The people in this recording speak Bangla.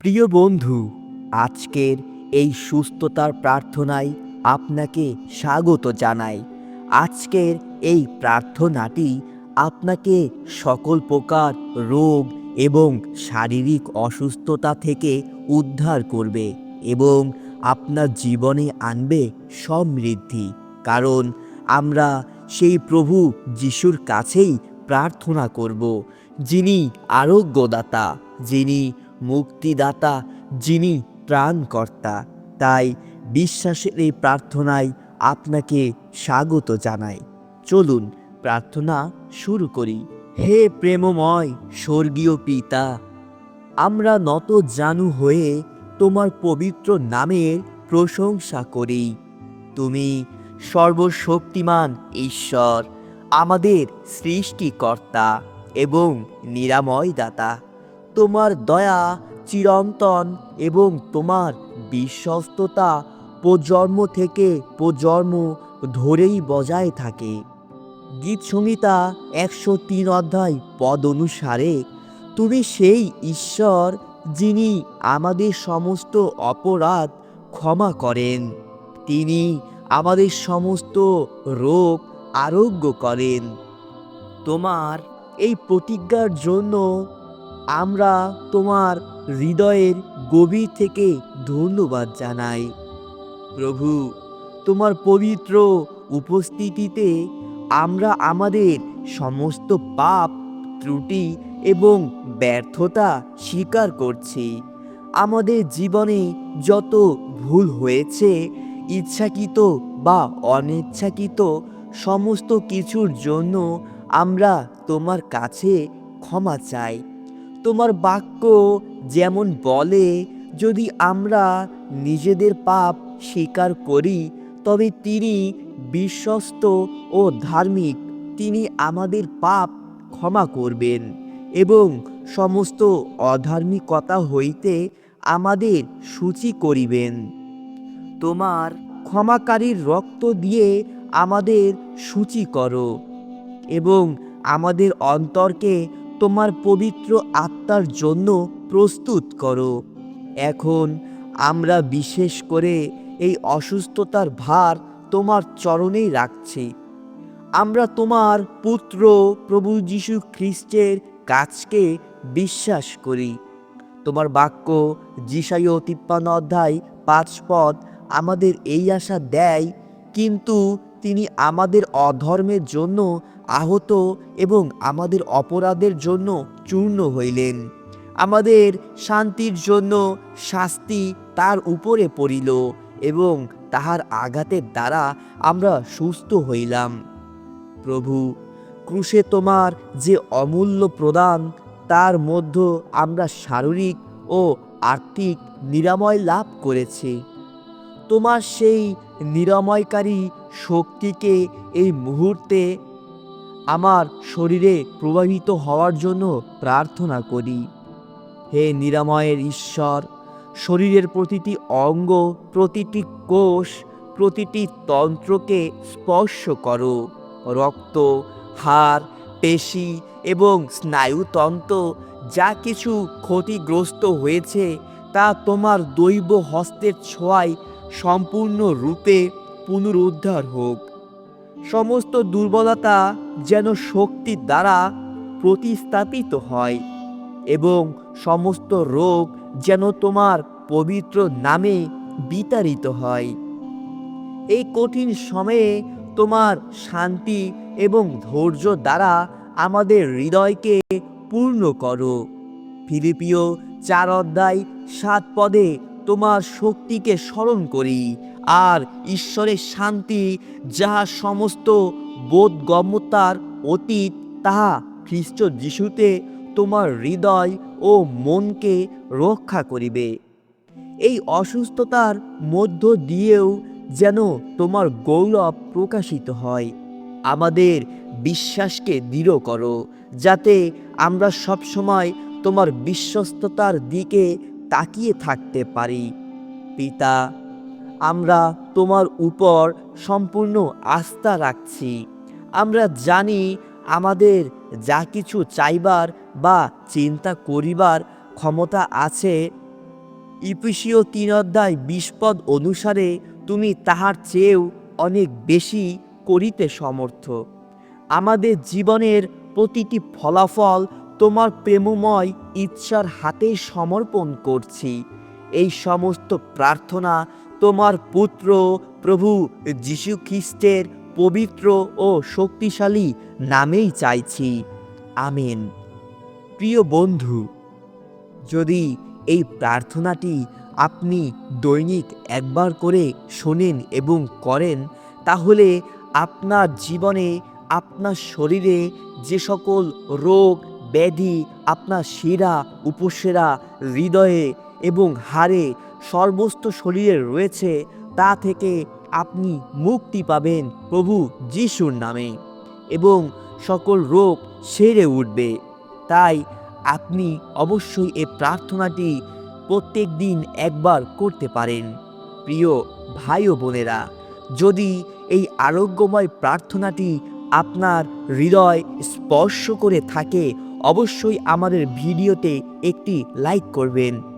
প্রিয় বন্ধু, আজকের এই সুস্থতার প্রার্থনায় আপনাকে স্বাগত জানাই। আজকের এই প্রার্থনাটি আপনাকে সকল প্রকার রোগ এবং শারীরিক অসুস্থতা থেকে উদ্ধার করবে এবং আপনার জীবনে আনবে সমৃদ্ধি। কারণ আমরা সেই প্রভু যিশুর কাছেই প্রার্থনা করব, যিনি আরোগ্যদাতা, যিনি মুক্তিদাতা যিনি ত্রাণকর্তা। তাই বিশ্বাসের এই প্রার্থনায় আপনাকে স্বাগত জানাই। চলুন প্রার্থনা শুরু করি। হে প্রেমময় স্বর্গীয় পিতা, আমরা নত জানু হয়ে তোমার পবিত্র নামের প্রশংসা করি। তুমি সর্বশক্তিমান ঈশ্বর, আমাদের সৃষ্টিকর্তা এবং নিরাময়দাতা। তোমার দয়া, চিরন্তন এবং তোমার বিশ্বস্ততা প্রজন্ম থেকে প্রজন্ম ধরেই বজায় থাকে। গীত সংহিতা একশো তিন অধ্যায় পদ অনুসারে, তুমি সেই ঈশ্বর যিনি আমাদের সমস্ত অপরাধ ক্ষমা করেন। তিনি আমাদের সমস্ত রোগ আরোগ্য করেন। তোমার এই প্রতিজ্ঞার জন্য আমরা তোমার হৃদয়ের গভীর থেকে ধন্যবাদ জানাই। প্রভু, তোমার পবিত্র উপস্থিতিতে আমরা আমাদের সমস্ত পাপ, ত্রুটি এবং ব্যর্থতা স্বীকার করছি। আমাদের জীবনে যত ভুল হয়েছে, ইচ্ছাকৃত বা অনিচ্ছাকৃত সমস্ত কিছুর জন্য আমরা তোমার কাছে ক্ষমা চাই। তোমার বাক্য যেমন বলে, যদি আমরা নিজেদের পাপ স্বীকার করি, তবে তিনি বিশ্বস্ত ও ধার্মিক, তিনি আমাদের পাপ ক্ষমা করবেন এবং সমস্ত অধার্মিকতা হইতে আমাদের সূচি করিবেন। তোমার ক্ষমাকারীর রক্ত দিয়ে আমাদের সূচি করো এবং আমাদের অন্তরকে তোমার পবিত্র আত্মার জন্য প্রস্তুত করো। এখন আমরা বিশেষ করে এই অসুস্থতার ভার তোমার চরণেই রাখছি। আমরা তোমার পুত্র প্রভু যীশু খ্রিস্টের কাজকে বিশ্বাস করি। তোমার বাক্য যিশাইও তিপ্পান্ন অধ্যায় পাঁচ পদ আমাদের এই আশা দেয়, কিন্তু তিনি আমাদের অধর্মের জন্য আহত এবং আমাদের অপরাধের জন্য চূর্ণ হইলেন। আমাদের শান্তির জন্য শাস্তি তার উপরে পড়িল এবং তাহার আঘাতের দ্বারা আমরা সুস্থ হইলাম। প্রভু, ক্রুশে তোমার যে অমূল্য প্রদান, তার মধ্য আমরা শারীরিক ও আর্থিক নিরাময় লাভ করেছি। তোমার সেই নিরাময়কারী শক্তিকে এই মুহূর্তে আমার শরীরে প্রবাহিত হওয়ার জন্য প্রার্থনা করি। হে নিরাময়ের ঈশ্বর, শরীরের প্রতিটি অঙ্গ, প্রতিটি কোষ, প্রতিটি তন্ত্রকে স্পর্শ করো। রক্ত, হাড়, পেশি এবং স্নায়ুতন্ত্র যা কিছু ক্ষতিগ্রস্ত হয়েছে তা তোমার দৈব হস্তের ছোঁয়ায় সম্পূর্ণ রূপে পুনরুদ্ধার হোক। সমস্ত দুর্বলতা যেন শক্তির দ্বারা প্রতিস্থাপিত হয় এবং সমস্ত রোগ যেন তোমার পবিত্র নামে বিতাড়িত হয়। এই কঠিন সময়ে তোমার শান্তি এবং ধৈর্য দ্বারা আমাদের হৃদয়কে পূর্ণ করো। ফিলিপিও চার অধ্যায় সাত পদে তোমার শক্তিকে স্মরণ করি। আর ঈশ্বরের শান্তি, যাহা সমস্ত বোধগম্যতার অতীত, তাহা খ্রিস্ট যিশুতে তোমার হৃদয় ও মনকে রক্ষা করিবে। এই অসুস্থতার মধ্য দিয়েও যেন তোমার গৌরব প্রকাশিত হয়। আমাদের বিশ্বাসকে দৃঢ় করো, যাতে আমরা সবসময় তোমার বিশ্বস্ততার দিকে তাকিয়ে থাকতে পারি। পিতা আমরা তোমার উপর সম্পূর্ণ আস্থা রাখছি। আমরা জানি আমাদের যা কিছু চাইবার বা চিন্তা করিবার ক্ষমতা আছে। ইপিসীয় তিন অধ্যায় বিশ পদ অনুসারে তুমি তাহার চেয়েও অনেক বেশি করিতে সমর্থ। আমাদের জীবনের প্রতিটি ফলাফল তোমার প্রেমময় ইচ্ছার হাতে সমর্পণ করছি। এই সমস্ত প্রার্থনা তোমার পুত্র প্রভু যীশু খ্রিস্টের পবিত্র ও শক্তিশালী নামেই চাইছি। আমেন। প্রিয় বন্ধু, যদি এই প্রার্থনাটি আপনি দৈনিক একবার করে শোনেন এবং করেন, তাহলে আপনার জীবনে, আপনার শরীরে যে সকল রোগ, ব্যাধি, আপনার শিরা উপশিরা হৃদয়ে এবং হাড়ে সর্বস্ত শরীরে রয়েছে, তা থেকে আপনি মুক্তি পাবেন প্রভু যিশুর নামে এবং সকল রোগ সেরে উঠবে। তাই আপনি অবশ্যই এই প্রার্থনাটি প্রত্যেক দিন একবার করতে পারেন। প্রিয় ভাই ও বোনেরা, যদি এই আরোগ্যময় প্রার্থনাটি আপনার হৃদয় স্পর্শ করে থাকে, অবশ্যই আমাদের ভিডিওতে একটি লাইক করবেন।